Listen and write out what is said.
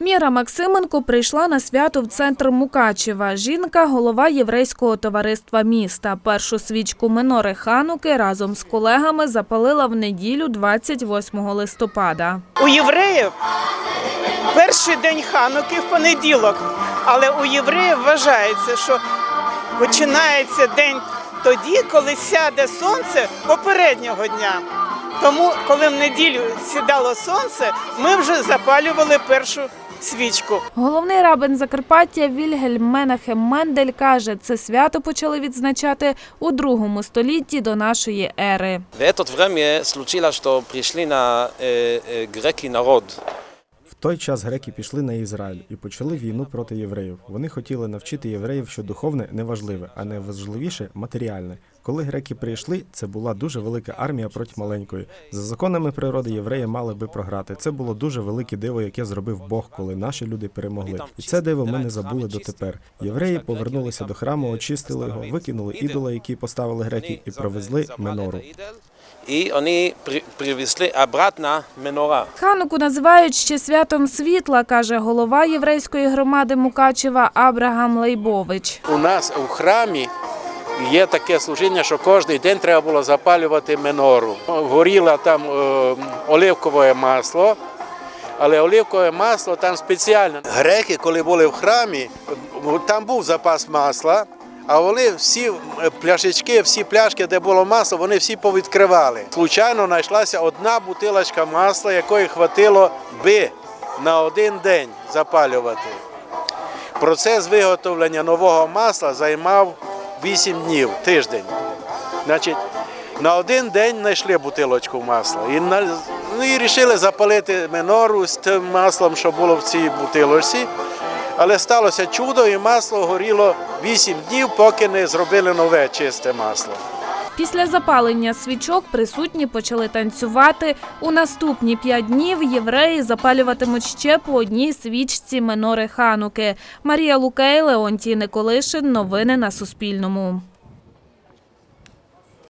Міра Максименко прийшла на свято в центр Мукачева. Жінка – голова єврейського товариства міста. Першу свічку минори Хануки разом з колегами запалила в неділю 28 листопада. У євреїв перший день Хануки в понеділок, але у євреїв вважається, що починається день тоді, коли сяде сонце попереднього дня. Тому, коли в неділю сідало сонце, ми вже запалювали першу свічку. Головний рабин Закарпаття Вільгельм Менахем Мендель каже, це свято почали відзначати у другому столітті до нашої ери. В это время случилось, что пришли на э, э, греки народ. В той час греки пішли на Ізраїль і почали війну проти євреїв. Вони хотіли навчити євреїв, що духовне не важливе, а найважливіше матеріальне. Коли греки прийшли, це була дуже велика армія проти маленької. За законами природи євреї мали би програти. Це було дуже велике диво, яке зробив Бог, коли наші люди перемогли. І це диво ми не забули дотепер. Євреї повернулися до храму, очистили його, викинули ідола, який поставили греки, і провезли менору. І вони при, привезли обратно менора. Хануку називають ще святом світла, каже голова єврейської громади Мукачева Абрагам Лейбович. У нас у храмі є таке служіння, що кожен день треба було запалювати менору. Горіло там е, оливкове масло, але оливкове масло там спеціальне. Греки, коли були в храмі, там був запас масла. А вони всі е, пляшечки, всі пляшки, де було масло, вони всі повідкривали. Случайно знайшлася одна бутилочка масла, якої хватило би на один день запалювати. Процес виготовлення нового масла займав 8 днів, тиждень. Значить, на один день знайшли бутилочку масла. І, на, ну, і вирішили запалити минору з тим маслом, що було в цій бутилочці. Але сталося чудо, і масло горіло 8 днів, поки не зробили нове чисте масло. Після запалення свічок присутні почали танцювати. У наступні п'ять днів євреї запалюватимуть ще по одній свічці минори Хануки. Марія Лукей, Леонтій Николишин. Новини на Суспільному.